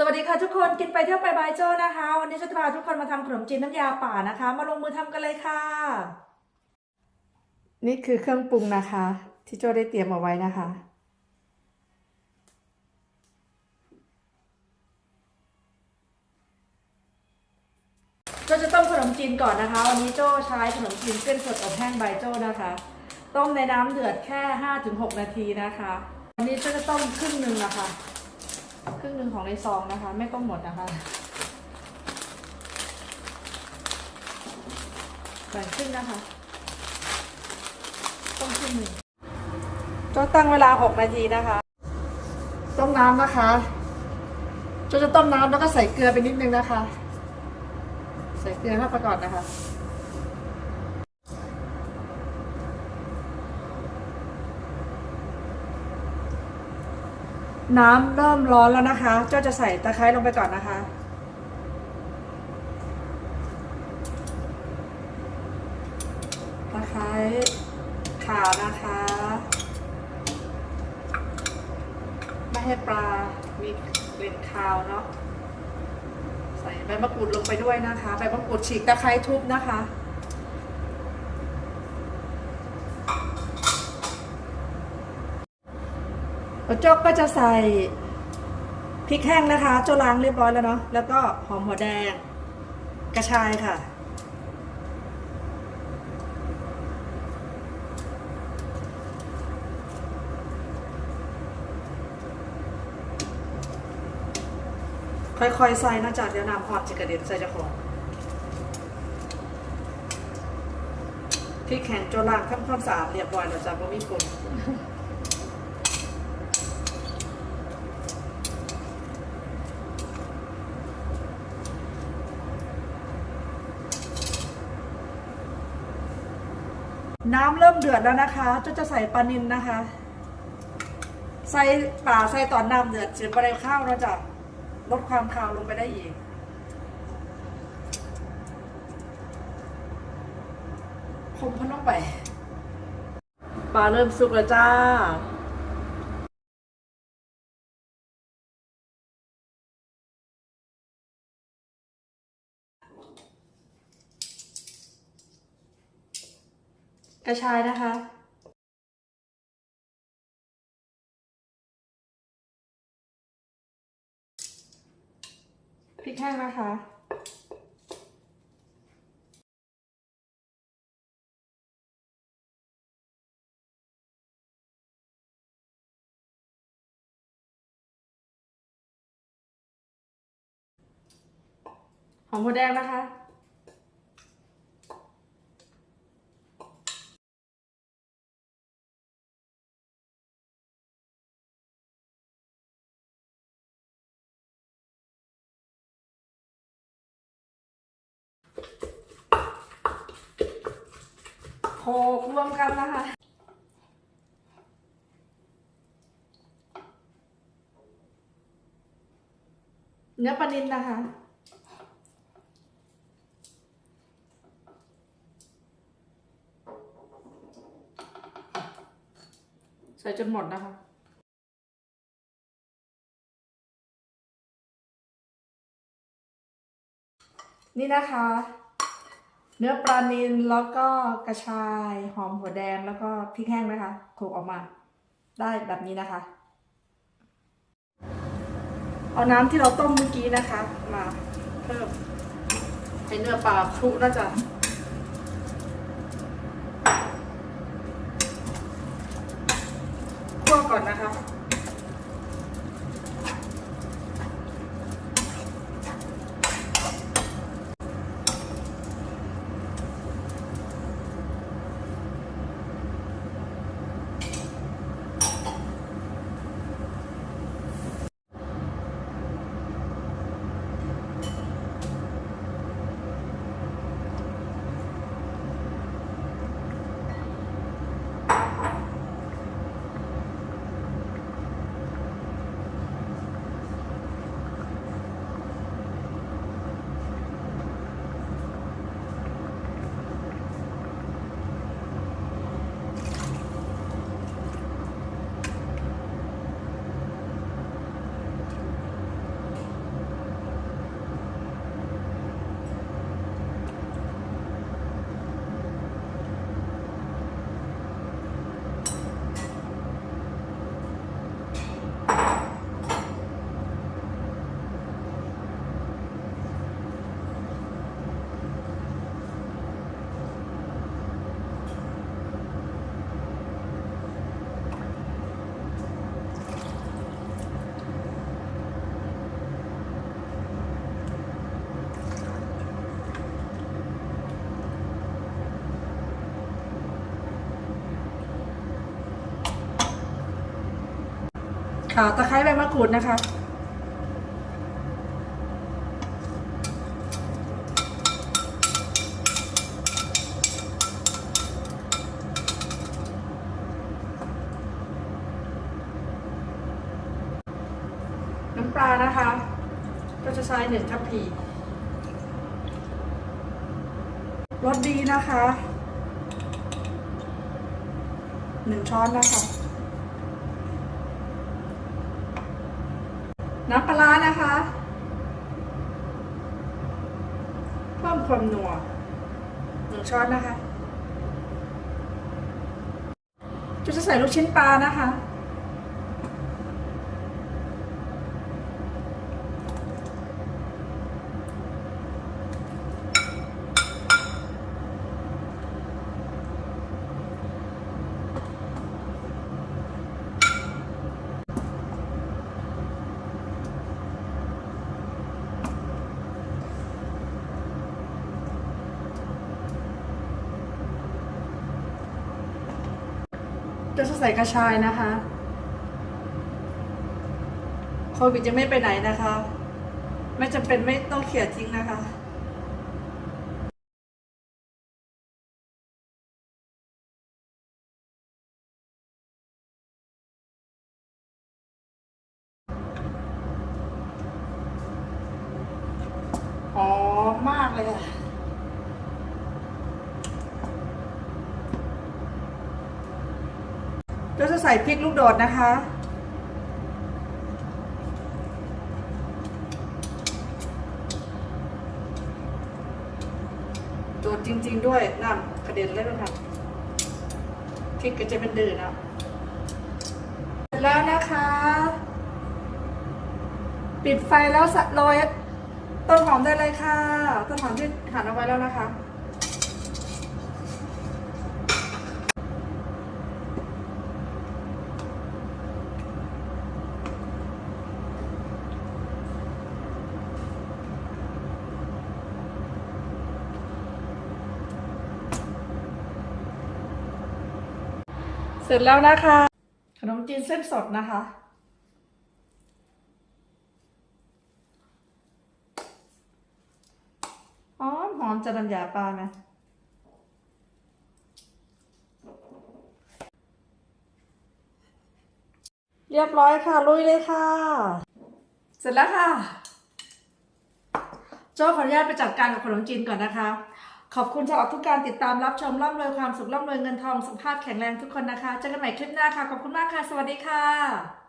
สวัสดีค่ะทุกคนกินไปเที่ยวไปบายโจ้นะคะ วันนี้จะพาทุกคนมาทำขนมจีนน้ำยาป่านะคะ มาลงมือทำกันเลยค่ะ นี่คือเครื่องปรุงนะคะ ที่โจ้ได้เตรียมเอาไว้นะคะ โจ้จะต้มขนมจีนก่อนนะคะ วันนี้โจ้ใช้ขนมจีนเส้นสดอบแห้งใบโจ้นะคะ ต้มในน้ำเดือดแค่ 5-6 นาทีนะคะ วันนี้โจ้จะต้มครึ่งหนึ่งนะคะ ครึ่งหนึ่งของในซองนะคะ ไม่ต้องหมดนะคะแบ่งครึ่งนะคะ ต้มครึ่งหนึ่งก็ตั้งเวลา 6 นาทีนะคะ ต้มน้ำนะคะจะจะต้มน้ำแล้วก็ใส่เกลือไปนิดนึงนะคะ ใส่เกลือเข้าไปก่อนนะคะ น้ำเริ่มร้อนแล้วนะคะ เจ้าจะใส่ตะไคร้ลงไปก่อนนะคะ ตะไคร้ข่านะคะ ไม่ให้ปลา มีกลิ่นคาวเนาะ ใส่ใบมะกรูดลงไปด้วยนะคะ ใบมะกรูดฉีกตะไคร้ทุบนะคะ แล้ว โจ๊กก็จะใส่พริกแห้งนะคะโจล้างเรียบร้อยแล้วเนาะแล้วก็หอมหัวแดง กระชายค่ะ ค่อยๆใส่นะจ๊ะเดี๋ยวน้ำหอดจะกระเด็นใส่เจะของพริกแห้งโจล้างทำความสะอาดเรียบร้อยแล้วจ้ะบ่มีฝุ่น น้ำเริ่มเดือดแล้วนะคะจะจะใส่ปลานิลนะคะ ใส่ป่าใส่ตอนน้ำเดือดเสียไปในข้าวนะจ๊ะลดความคาวลงไปได้อีกคมพันลงไปปลาเริ่มสุกแล้วจ้า กระชายนะคะพริกแห้งนะคะหอมหัวแดงนะคะ กรวมกันนะคะ เนื้อปลานิลนะคะ ใส่จนหมดนะคะนี่นะคะ เนื้อปลานิลแล้วก็กระชายหอมหัวแดงแล้วก็พริกแห้งนะคะโขลกออกมา ได้แบบนี้นะคะ เอาน้ำที่เราต้มเมื่อกี้นะคะ มาเพิ่มให้เนื้อปลาคลุน่าจะ ข่าตะไคร้ใบมะกรูดนะคะ น้ำปลานะคะ ก็จะใช้หนึ่งทัพพีรสดีนะคะหนึ่งช้อนนะคะ น้ำปลานะคะ เพิ่มความนัวหนึ่งช้อนนะคะ จะใส่ลูกชิ้นปลานะคะ จะใส่กระชายนะคะ โควิดยังไม่ไปไหนนะคะ ไม่จำเป็นไม่ต้องเขี่ยทิ้งนะคะหอมมากเลยค่ะ ก็จะใส่พริกลูกโดดนะคะ โดดจริง ๆ ด้วยน้ำกระเด็นเลยนะคะพริกก็จะเป็นดื่นนะเสร็จแล้วนะคะ ปิดไฟแล้วสะโรยต้นหอมได้เลยค่ะ ต้นหอมที่หั่นเอาไว้แล้วนะคะ เสร็จแล้วนะคะ ขนมจีนเส้นสดนะคะ หอมหอมจะน้ำยาปลาไหมเรียบร้อยค่ะ ลุยเลยค่ะ เสร็จแล้วค่ะ โจ้ขออนุญาตไปจัดการกับขนมจีนก่อนนะคะ ขอบคุณสำหรับทุกการติดตามรับชมร่ำรวยความสุขร่ำรวยเงินทองสุขภาพแข็งแรงทุกคนนะคะเจอกันใหม่คลิปหน้าค่ะ ขอบคุณมากค่ะ สวัสดีค่ะ